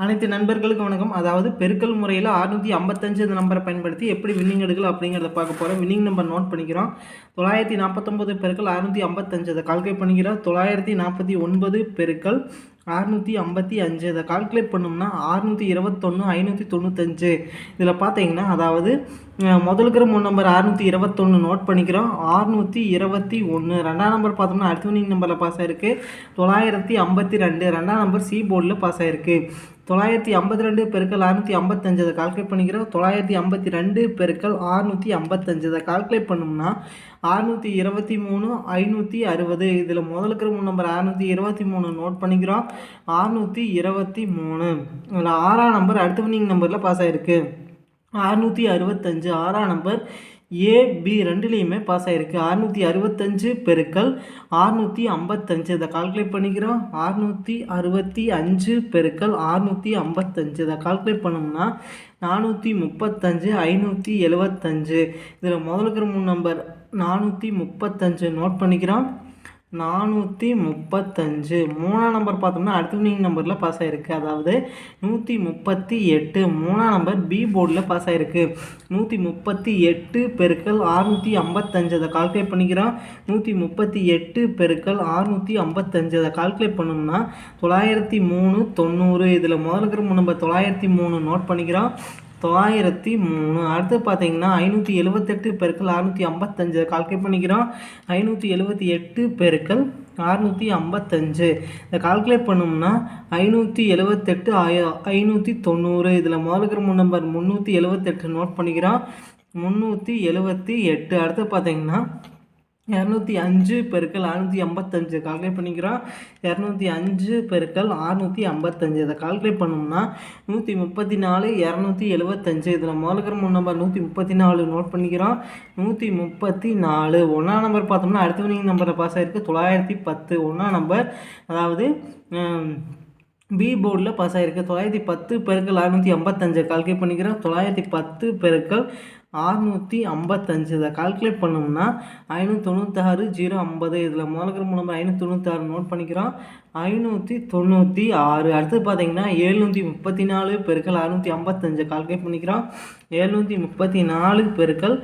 அனைத்து நண்பர்களுக்கும் வணக்கம். அதாவது பெருக்கல் முறையில் அறுநூற்றி ஐம்பத்தஞ்சு இந்த நம்பரை பயன்படுத்தி எப்படி வின்னிங் எடுக்கலாம் அப்படிங்கிறத பார்க்க போகிறோம் வின்னிங் நம்பர் நோட் பண்ணிக்கிறோம். தொள்ளாயிரத்தி நாற்பத்தொம்பது பெருக்கள் அறுநூற்றி ஐம்பத்தஞ்சு. அதை கால்குலேட் பண்ணிக்கிறோம். தொள்ளாயிரத்தி நாற்பத்தி ஒன்பது பெருக்கல் அறுநூற்றி ஐம்பத்தி அஞ்சு. இதை கால்குலேட் பண்ணோம்னா அறுநூற்றி இருபத்தொன்று ஐநூற்றி தொண்ணூத்தஞ்சு. இதில் பார்த்தீங்கன்னா அதாவது முதல் இருக்கிற மூணு நம்பர் அறுநூற்றி இருபத்தொன்று நோட் பண்ணிக்கிறோம். அறுநூற்றி இருபத்தி ஒன்று ரெண்டாம் நம்பர் பார்த்தோம்னா அடுத்த வினிங் நம்பரில் பாஸ் ஆயிருக்கு. தொள்ளாயிரத்தி ஐம்பத்தி ரெண்டு. ரெண்டாம் நம்பர் சி போர்டில் பாஸ் ஆயிருக்கு. தொள்ளாயிரத்தி ஐம்பத்தி ரெண்டு பெருக்கள் அறுநூற்றி ஐம்பத்தஞ்சு அதை கால்குலேட் பண்ணிக்கிறோம். தொள்ளாயிரத்தி ஐம்பத்தி ரெண்டு பெருக்கள் அறுநூற்றி ஐம்பத்தஞ்சு அதை கால்குலேட் பண்ணோம்னா அறுநூற்றி இருபத்தி மூணு ஐநூற்றி அறுபது. இதில் முதல்ல இருக்கிற மூணு நம்பர் அறுநூற்றி இருபத்தி மூணு நோட் பண்ணிக்கிறோம். அறுநூற்றி இருபத்தி மூணு. இதில் ஆறாம் நம்பர் அடுத்த வினிங் நம்பரில் பாஸ் ஆயிருக்கு. அறுநூற்றி அறுபத்தஞ்சு ஆறாம் நம்பர் ஏ பி ரெண்டுலேயுமே பாஸ் ஆகிருக்கு அறுநூற்றி அறுபத்தஞ்சு பெருக்கல் அறுநூற்றி ஐம்பத்தஞ்சு. இதை கால்குலேட் பண்ணிக்கிறோம். அறுநூற்றி அறுபத்தி அஞ்சு பெருக்கல் அறுநூற்றி ஐம்பத்தஞ்சு. இதை கால்குலேட் பண்ணோம்னா நானூற்றி முப்பத்தஞ்சு ஐநூற்றி எழுபத்தஞ்சு இதில் முதலுக்கிற மூணு நம்பர் நானூற்றி முப்பத்தஞ்சு. நோட் பண்ணிக்கிறோம். நானூற்றி முப்பத்தஞ்சு. மூணாம் நம்பர் பார்த்தோம்னா அடுத்த நீங்கள் நம்பரில் பாஸ் ஆகிருக்கு அதாவது நூற்றி முப்பத்தி எட்டு. மூணாம் நம்பர் பி போர்டில் பாஸ் ஆகிருக்கு நூற்றி முப்பத்தி எட்டு பெருக்கல் அறுநூற்றி ஐம்பத்தஞ்சு. அதை கால்குலேட் பண்ணிக்கிறோம். நூற்றி முப்பத்தி எட்டு பெருக்கல் அறுநூற்றி ஐம்பத்தஞ்சு. அதை கால்குலேட் பண்ணோம்னா தொள்ளாயிரத்தி மூணு தொண்ணூறு. இதில் முதல்ல இருக்கிற நம்பர் தொள்ளாயிரத்தி மூணு நோட் பண்ணிக்கிறோம். தொள்ளாயிரத்தி மூணு. அடுத்து பார்த்தீங்கன்னா ஐநூற்றி எழுபத்தெட்டு பெருக்கள் அறுநூற்றி ஐம்பத்தஞ்சு. கால்குலேட் பண்ணிக்கிறோம். ஐநூற்றி எழுபத்தி எட்டு பெருக்கள் அறுநூற்றி ஐம்பத்தஞ்சு. இதை கால்குலேட் பண்ணோம்னா ஐநூற்றி எழுபத்தெட்டு ஐ ஐநூற்றி தொண்ணூறு. இதில் முதல்ல இருக்கிற மூணு நம்பர் முந்நூற்றி எழுபத்தெட்டு நோட் பண்ணிக்கிறோம். முந்நூற்றி எழுபத்தி எட்டு. அடுத்து பார்த்தீங்கன்னா இரநூத்தி அஞ்சு பெருக்கல் அறுநூற்றி ஐம்பத்தஞ்சு கால்குலேட் பண்ணிக்கிறோம். இரநூத்தி அஞ்சு பெருக்கல் அறுநூற்றி ஐம்பத்தஞ்சு. இதை கால்குலேட் பண்ணோம்னா நூற்றி முப்பத்தி நாலு இரநூத்தி எழுபத்தஞ்சு. இதில் முதலுக்கிற மூணு நம்பர் நூற்றி முப்பத்தி நாலு நோட் பண்ணிக்கிறோம். நூற்றி முப்பத்தி நாலு. ஒன்றாம் நம்பர் பார்த்தோம்னா அடுத்த வினிங் நம்பரில் பாஸ் ஆகிருக்கு தொள்ளாயிரத்தி பத்து. ஒன்றாம் நம்பர் அதாவது பி போர்டில் பாஸ் ஆகிருக்கு தொள்ளாயிரத்தி பத்து பெருக்கள் அறுநூற்றி ஐம்பத்தஞ்சு கால்குலேட் பண்ணிக்கிறோம். தொள்ளாயிரத்தி பத்து பெருக்கள் அறுநூற்றி ஐம்பத்தஞ்சு. இதை கால்குலேட் பண்ணோம்னா ஐநூற்றி தொண்ணூத்தாறு ஜீரோ ஐம்பது. இதில் முதல்ல நம்பர் ஐநூற்றி தொண்ணூத்தாறு நோட் பண்ணிக்கிறோம். ஐநூற்றி தொண்ணூற்றி ஆறு. அடுத்து பார்த்தீங்கன்னா எழுநூற்றி முப்பத்தி நாலு பெருக்கள் அறுநூற்றி ஐம்பத்தஞ்சு கால்குலேட் பண்ணிக்கிறோம். ஏழ்நூற்றி முப்பத்தி நாலு பெருக்கள்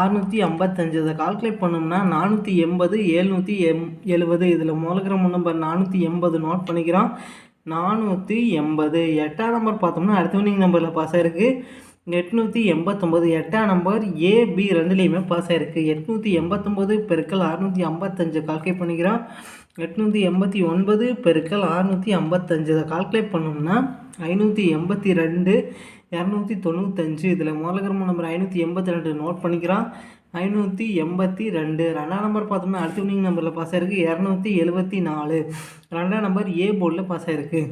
அறுநூற்றி ஐம்பத்தஞ்சு. இதை கால்குலேட் பண்ணோம்னா நானூற்றி எண்பது எழுநூற்றி எம் எழுபது. இதில் முதல்ல நம்பர் நானூற்றி எண்பது நோட் பண்ணிக்கிறோம். நானூற்றி எண்பது. எட்டாம் நம்பர் பார்த்தோம்னா அடுத்த வினிங் நம்பரில் பாஸ் ஆயிருக்கு. எட்நூற்றி எண்பத்தொம்போது. எட்டாம் நம்பர் ஏ பி ரெண்டுலேயுமே பாஸ் ஆயிருக்கு. எட்நூற்றி எண்பத்தொம்போது பெருக்கல் அறுநூற்றி ஐம்பத்தஞ்சு கால்குலேட் பண்ணிக்கிறோம். எட்நூற்றி எண்பத்தி ஒன்பது பெருக்கல் அறுநூற்றி ஐம்பத்தஞ்சு. இதை கால்குலேட் பண்ணோம்னா ஐநூற்றி எண்பத்தி ரெண்டு இரநூத்தி தொண்ணூத்தஞ்சு. இதில் முதல்ல நம்பர் ஐநூற்றி எண்பத்தி ரெண்டு நோட் பண்ணிக்கிறோம். ஐநூற்றி எண்பத்தி ரெண்டு. ரெண்டாம் நம்பர் பார்த்தோம்னா அடுத்த வினிங் நம்பரில் பாஸ் ஆயிருக்கு. இரநூத்தி எழுபத்தி நாலு. ரெண்டாம் நம்பர் ஏ போர்டில் பாஸ் ஆயிருக்கு.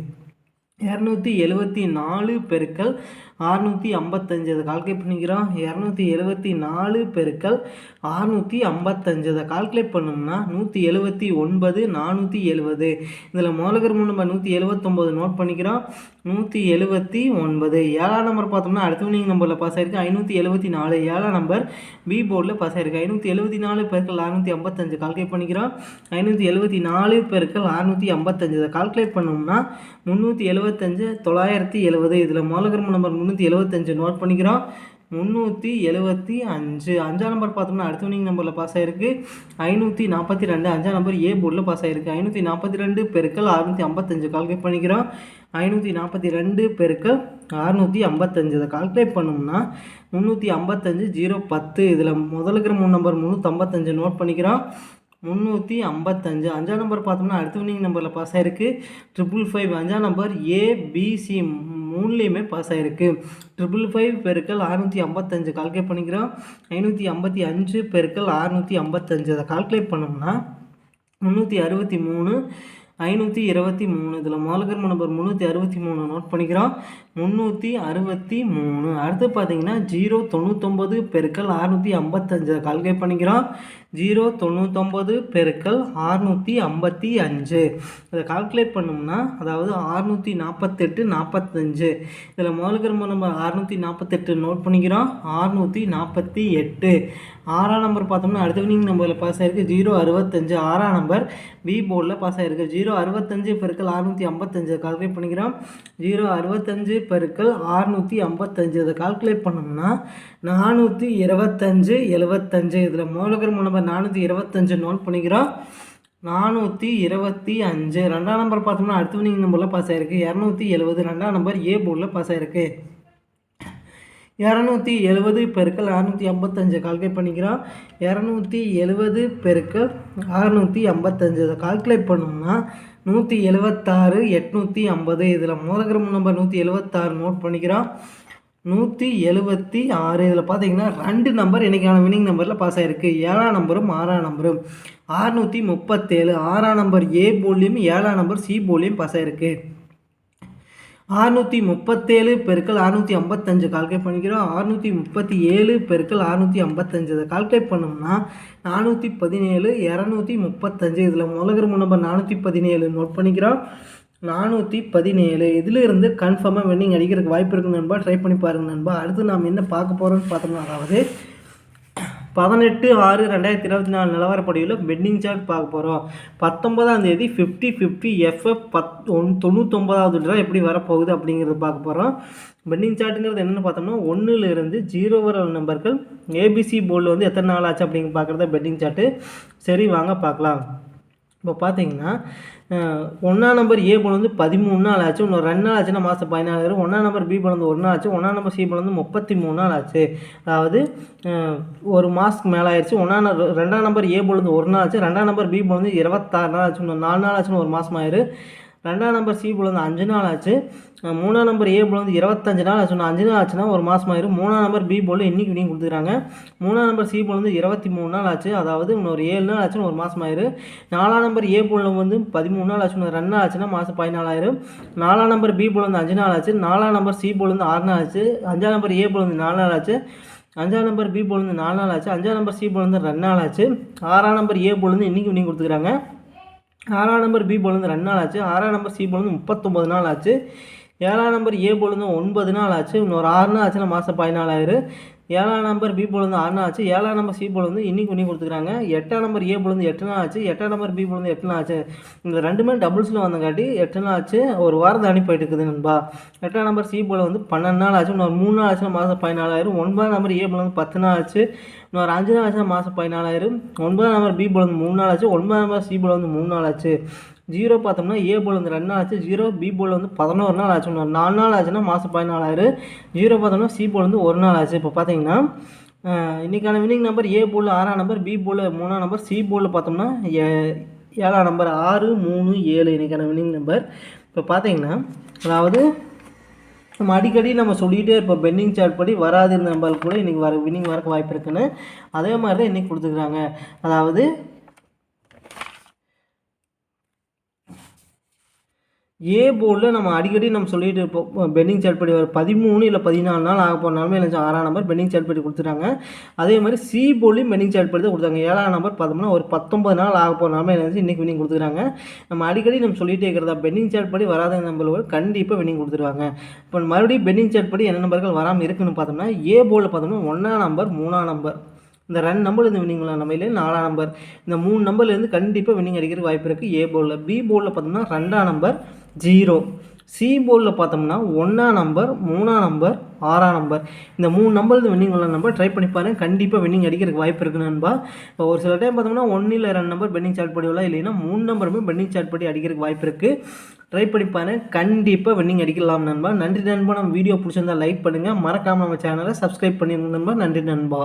இரநூத்தி எழுபத்தி நாலு பெருக்கல் அறுநூற்றி ஐம்பத்தஞ்சு அதை கால்குலேட் பண்ணிக்கிறோம்? இரநூத்தி எழுபத்தி நாலு பெருக்கல் அறுநூற்றி ஐம்பத்தஞ்சு அதை கால்குலேட் பண்ணோம்னா நூற்றி எழுபத்தி ஒன்பது நானூற்றி எழுபது இதில் மோலகர் மூணு நம்பர் நூற்றி எழுபத்தொம்போது நோட் பண்ணிக்கிறோம். நூற்றி எழுபத்தி ஒன்பது. ஏழாம் நம்பர் பார்த்தோம்னா அடுத்த வினிங் நம்பரில் பாஸ் ஆயிருக்கு. ஐநூற்றி எழுபத்தி நாலு. ஏழாம் நம்பர் பி போர்டில் பாஸ் ஆயிருக்கு. ஐநூற்றி எழுபத்தி நாலு பெருக்கள் அறுநூற்றி ஐம்பத்தஞ்சு கால்குலேட் பண்ணிக்கிறோம். ஐநூற்றி எழுபத்தி நாலு பெருக்கள் அறுநூற்றி ஐம்பத்தஞ்சு இதை கால்குலேட் பண்ணோம்னா முந்நூற்றி எழுபத்தஞ்சு தொள்ளாயிரத்தி எழுபது இதில் முதல்ல நம்பர் முந்நூற்றி எழுபத்தஞ்சு நோட் பண்ணிக்கிறோம். முந்நூற்றி எழுபத்தி அஞ்சு. அஞ்சாம் நம்பர் பார்த்தோம்னா அடுத்த வினிங் நம்பரில் பாஸ் ஆகிருக்கு ஐநூற்றி நாற்பத்தி ரெண்டு. அஞ்சாம் நம்பர் ஏ போர்டில் பாஸ் ஆகிருக்கு ஐநூற்றி நாற்பத்தி ரெண்டு பெருக்கள் அறுநூற்றி ஐம்பத்தஞ்சு கால்குலேட் பண்ணிக்கிறோம். ஐநூற்றி நாற்பத்தி ரெண்டு பெருக்கள் அறுநூற்றி ஐம்பத்தஞ்சு. இதை கால்குலேட் பண்ணோம்னா முந்நூற்றி ஐம்பத்தஞ்சு ஜீரோ பத்து. இதில் முதலுக்கிற மூணு நம்பர் முந்நூற்றம்பத்தஞ்சு நோட் பண்ணிக்கிறோம். முந்நூற்றி ஐம்பத்தஞ்சு. அஞ்சாம் நம்பர் பார்த்தோம்னா அடுத்த வினிங் நம்பரில் பாஸ் ஆகிருக்கு ட்ரிபிள் ஃபைவ் அஞ்சாம் நம்பர் ஏபிசி மூணுலேயுமே பாஸ் ஆயிருக்கு. ட்ரிபிள் ஃபைவ் பெருக்கள் அறுநூற்றி ஐம்பத்தஞ்சு கால்குலேட் பண்ணிக்கிறோம். ஐநூற்றி ஐம்பத்தி அஞ்சு பெருக்கள் அறுநூற்றி ஐம்பத்தஞ்சு. அதை கால்குலேட் பண்ணோம்னா முந்நூற்றி அறுபத்தி மூணு ஐநூற்றி இருபத்தி மூணு. இதில் மாலகர்ம நம்பர் முந்நூற்றி அறுபத்தி மூணு நோட் பண்ணிக்கிறோம். முந்நூற்றி அறுபத்தி மூணு. அடுத்து பார்த்தீங்கன்னா ஜீரோ தொண்ணூத்தொம்பது பெருக்கல் அறுநூற்றி ஐம்பத்தஞ்சு. கால்குலேட் பண்ணிக்கிறோம். ஜீரோ தொண்ணூத்தொம்பது பெருக்கல் அறுநூற்றி ஐம்பத்தி அஞ்சு. இதை கால்குலேட் பண்ணோம்னா அதாவது அறுநூற்றி நாற்பத்தெட்டு நாற்பத்தஞ்சு. இதில் முதல்ல நம்பர் அறுநூற்றி நாற்பத்தெட்டு நோட் பண்ணிக்கிறோம். அறுநூற்றி நாற்பத்தி எட்டு. ஆறாம் நம்பர் பார்த்தோம்னா அடுத்த வினிங் நம்பரில் பாஸ் ஆயிருக்கு. ஜீரோ அறுபத்தஞ்சு. ஆறாம் நம்பர் பி போர்டில் பாஸ் ஆயிருக்கு. ஜீரோ அறுபத்தஞ்சு பெருக்கள் அறுநூற்றி ஐம்பத்தஞ்சு. கால்குலேட் பண்ணிக்கிறோம். ஜீரோ அறுபத்தஞ்சு பெருக்கள் ஆறுநூற்றி ஐம்பத்தஞ்சு. இதை கால்குலேட் பண்ணோம்னா நானூற்றி இருபத்தஞ்சு எழுபத்தஞ்சு. இதில் மூலகர் நம்பர் நானூற்றி இருபத்தஞ்சு நோட் பண்ணிக்கிறோம். நானூற்றி இருபத்தி அஞ்சு. ரெண்டாம் நம்பர் பார்த்தோம்னா அடுத்த வினிங் நம்பரில் பாஸ் ஆகிருக்கு இரநூத்தி எழுபது. ரெண்டாம் நம்பர் ஏ போர்டில் பாஸ் ஆகிருக்கு இரநூத்தி எழுபது பெருக்கள் அறநூற்றி ஐம்பத்தஞ்சு. கால்குலேட் பண்ணிக்கிறோம். இரநூத்தி எழுபது பெருக்கள் அறநூற்றி ஐம்பத்தஞ்சு. இதை கால்குலேட் பண்ணோம்னா நூற்றி எழுபத்தாறு எட்நூற்றி ஐம்பது. இதில் மோதகிரம் நம்பர் நூற்றி எழுபத்தாறு நோட் பண்ணிக்கிறோம். நூற்றி எழுபத்தி ஆறு. இதில் பார்த்தீங்கன்னா ரெண்டு நம்பர் இன்றைக்கான வினிங் நம்பரில் பாஸ் ஆகிருக்கு ஏழாம் நம்பரும் ஆறாம் நம்பரும் ஆறுநூற்றி முப்பத்தேழு. ஆறாம் நம்பர் ஏ போலியும் ஏழாம் நம்பர் சி போலியும் பாஸ் ஆகிருக்கு அறுநூற்றி முப்பத்தேழு பெருக்கள் அறுநூற்றி ஐம்பத்தஞ்சு கால்குலேட் பண்ணிக்கிறோம். அறுநூற்றி முப்பத்தி ஏழு பெருக்கள் அறுநூற்றி ஐம்பத்தஞ்சு. அதை கால்குலேட் பண்ணோம்னா நானூற்றி பதினேழு இரநூத்தி முப்பத்தஞ்சு. இதில் முதல்கிற நம்பர் நானூற்றி பதினேழு நோட் பண்ணிக்கிறோம். நானூற்றி பதினேழு. இதிலிருந்து கன்ஃபார்மாக வெண்டிங் அடிக்கிறதுக்கு வாய்ப்பு இருக்குது நண்பா. ட்ரை பண்ணி பாருங்கள் நண்பா. அடுத்து நாம் என்ன பார்க்க போகிறோம்னு பார்த்தோம்னா அதாவது பதினெட்டு ஆறு ரெண்டாயிரத்தி இருபத்தி நாலு நிலவரப்படியில் பெண்டிங் சார்ட் பார்க்க போகிறோம் பத்தொன்பதாம் தேதி ஃபிஃப்டி ஃபிஃப்டி எஃப்எஃப் பத் ஒன் தொண்ணூத்தொம்பதாவது ரூபா எப்படி வரப்போகுது அப்படிங்கிறது பார்க்க போகிறோம் பெண்டிங் சார்ட்டுங்கிறது என்னென்னு பார்த்தோம்னா ஒன்றுலேருந்து ஜீரோ வர நம்பர்கள் ஏபிசி போர்டில் வந்து எத்தனை நாள் ஆச்சு அப்படிங்க பார்க்குறத பெண்டிங் சார்ட்டு சரி வாங்க பார்க்கலாம். இப்போ பார்த்தீங்கன்னா ஒன்றாம் நம்பர் ஏ போல் வந்து பதிமூணு நாள் ஆச்சு. இன்னும் ரெண்டு நாள் ஆச்சுன்னா மாதம் பதினாலாயிரம் ஒன்றாம் நம்பர் பி போல் வந்து ஒரு நாள் ஆச்சு. ஒன்றா நம்பர் சி போல் வந்து முப்பத்தி மூணு நாள் ஆச்சு. அதாவது ஒரு மாதத்துக்கு மேலே ஆயிடுச்சு. ஒன்றா ரெண்டாம் நம்பர் ஏ போல் வந்து ஒரு நாள் ஆச்சு. ரெண்டாம் நம்பர் பி போல் வந்து இருபத்தாறு நாள் ஆச்சு. இன்னும் நாலு நாள் ஆச்சுன்னு ஒரு மாதம் ஆயிரு ரெண்டாம் நம்பர் சி போல் வந்து அஞ்சு நாள் ஆச்சு. மூணாம் நம்பர் ஏ போல் வந்து இருபத்தஞ்சு நாள் ஆச்சு. அஞ்சு நாள் ஆச்சுன்னா ஒரு மாதம் ஆயிரும் மூணாம் நம்பர் பி போல் இன்றைக்கி வினிங் கொடுத்துக்கிறாங்க. மூணாம் நம்பர் சி போல் வந்து இருபத்தி மூணு நாள் ஆச்சு. அதாவது இன்னொரு ஏழு நாள் ஆச்சுன்னு ஒரு மாதம் ஆயிரு நாலாம் நம்பர் ஏ போல் வந்து பதிமூணு நாள் ஆச்சு. ரெண்டு நாள் ஆச்சுன்னா மாதம் பதினாலாயிரம் நாலாம் நம்பர் பி போல் வந்து அஞ்சு நாள் ஆச்சு. நாலாம் நம்பர் சி போல் வந்து ஆறு நாள் ஆச்சு. அஞ்சாம் நம்பர் ஏ போல் வந்து நாலு நாள் ஆச்சு. அஞ்சாம் நம்பர் பி போல் வந்து நாலு நாள் ஆச்சு. அஞ்சாம் நம்பர் சி போல் வந்து ரெண்டு நாள் ஆச்சு. ஆறாம் நம்பர் ஏ போல் வந்து இன்றைக்கி வினிங் கொடுத்துக்கிறாங்க. ஆறாம் நம்பர் பி போல் ரெண்டு நாள் ஆச்சு. ஆறாம் நம்பர் சி போல் முப்பத்தொம்பது நாள் ஆச்சு. ஏழாம் நம்பர் ஏ போல் ஒன்பது நாள் ஆச்சு. இன்னொரு ஆறு நாள் ஆச்சுன்னா மாதம் பதினாலாயிரம். ஏழாம் நம்பர் பி போலேருந்து வந்து ஆறு நாள் ஆச்சு. ஏழாம் நம்பர் சி போல் வந்து இன்னைக்கு பண்ணி கொடுத்துருக்காங்க. எட்டாம் நம்பர் ஏ போல் எட்டு நாள் ஆச்சு. எட்டாம் நம்பர் பி போல் வந்து எட்டு நாள் ஆச்சு. இந்த ரெண்டுமே டபுள்ஸில் வந்தங்காட்டி எட்டு நாள் ஆச்சு. ஒரு வாரத்தை அனுப்பி போயிட்டு இருக்குது நண்பா. எட்டாம் நம்பர் சி போல் வந்து பன்னெண்டு நாள் ஆச்சு. இன்னொரு மூணு நாள் ஆச்சுன்னா மாதம் பதினாலாயிரம். ஒன்பதாம் நம்பர் ஏ போல் வந்து பத்து நாள் ஆச்சு. இன்னொரு அஞ்சு நாள் ஆச்சுன்னா மாதம் பதினாலாயிரம். ஒன்பதாம் நம்பர் பி போல் மூணு நாள் ஆச்சு. ஒன்பதாம் நம்பர் சி போல் வந்து மூணு நாள் ஆச்சு. ஜீரோ பார்த்தோம்னா ஏ போல் வந்து ரெண்டு நாள் ஆச்சு. ஜீரோ பி போல் வந்து பதினோரு நாள் ஆச்சு. நாலு நாள் ஆச்சுன்னா மாதம் பதினாலாயிரம். ஜீரோ பார்த்தோம்னா சி போல் வந்து ஒரு நாள் ஆச்சு. இப்போ பார்த்தீங்கன்னா இன்றைக்கான வினிங் நம்பர் ஏ போல் ஆறாம் நம்பர் பி போல் மூணாம் நம்பர் சி போல் பார்த்தோம்னா ஏழாம் நம்பர் ஆறு மூணு ஏழு இன்றைக்கான வினிங் நம்பர் இப்போ பார்த்தீங்கன்னா அதாவது நம்ம அடிக்கடி நம்ம சொல்லிகிட்டே இருப்போம். பெண்டிங் சார்ட் படி வராது நம்பர் கூட இன்றைக்கி வர வினிங் வரக்கு வாய்ப்பு இருக்குன்னு. அதே மாதிரி தான் இன்றைக்கி கொடுத்துருக்குறாங்க அதாவது ஏ போர்டில் நம்ம அடிக்கடி நம்ம சொல்லிட்டு இருப்போம். பெண்டிங் சார்ட் வர பதிமூணு இல்லை பதினாலு நாள் ஆக போனாலுமே இல்லை ஆறாம் நம்பர் பெண்டிங் சார்ட் கொடுத்துட்டாங்க. அதே மாதிரி சி போர்ட்லேயும் பெண்டிங் சார்ட் தான் கொடுத்தாங்க. ஏழாம் நம்பர் பார்த்தோம்னா ஒரு பத்தொம்பது நாள் ஆக போனாலுமே என்ன இன்றைக்கி வினிங் கொடுத்துருக்காங்க நம்ம அடிக்கடி நம்ம சொல்லிகிட்டே இருக்கிறதா பெண்டிங் சேட்படி படி வராத நம்பர்கள் கண்டிப்பாக வினிங் கொடுத்துருவாங்க. இப்போ மறுபடியும் பெண்டிங் சேட் படி என்ன நம்பர்கள் வராமல் இருக்குன்னு பார்த்தோம்னா ஏ போர்டில் பார்த்தோம்னா ஒன்றாம் நம்பர் மூணாம் நம்பர் இந்த ரெண்டு நம்பர்லேருந்து வின்னிங் வின்னிங்லாம் நம்ம நாலாம் நம்பர் இந்த மூணு நம்பர்லேருந்து கண்டிப்பாக வின்னிங் அடிக்கிறதுக்கு வாய்ப்பு இருக்குது ஏ போர்டில் பி போர்டில் பார்த்தோம்னா ரெண்டாம் நம்பர் ஜீரோ சி போர்டில் பார்த்தோம்னா ஒன்றாம் நம்பர் மூணாம் நம்பர் ஆறாம் நம்பர் இந்த மூணு நம்பர்லேருந்து வின்னிங் உள்ள நம்பர் ட்ரை பண்ணி பாருங்கள் கண்டிப்பாக வின்னிங் அடிக்கிறதுக்கு வாய்ப்பு இருக்குது நண்பா. இப்போ ஒரு சில டைம் பார்த்தோம்னா ஒன்றில் ரெண்டு நம்பர் பெண்டிங் சார்ட் படி வரலாம் இல்லைன்னா மூணு நம்பருமே பெண்டிங் சார்ட் படி அடிக்கிறதுக்கு வாய்ப்பு இருக்குது ட்ரை பண்ணி பாருங்கள் கண்டிப்பாக வின்னிங் அடிக்கலாம் நண்பா. நன்றி நண்பா. நம்ம வீடியோ பிடிச்சிருந்தா லைக் பண்ணுங்கள் மறக்காமல் நம்ம சேனலை சப்ஸ்கிரைப் பண்ணிடுங்க நண்பா. நன்றி நண்பா.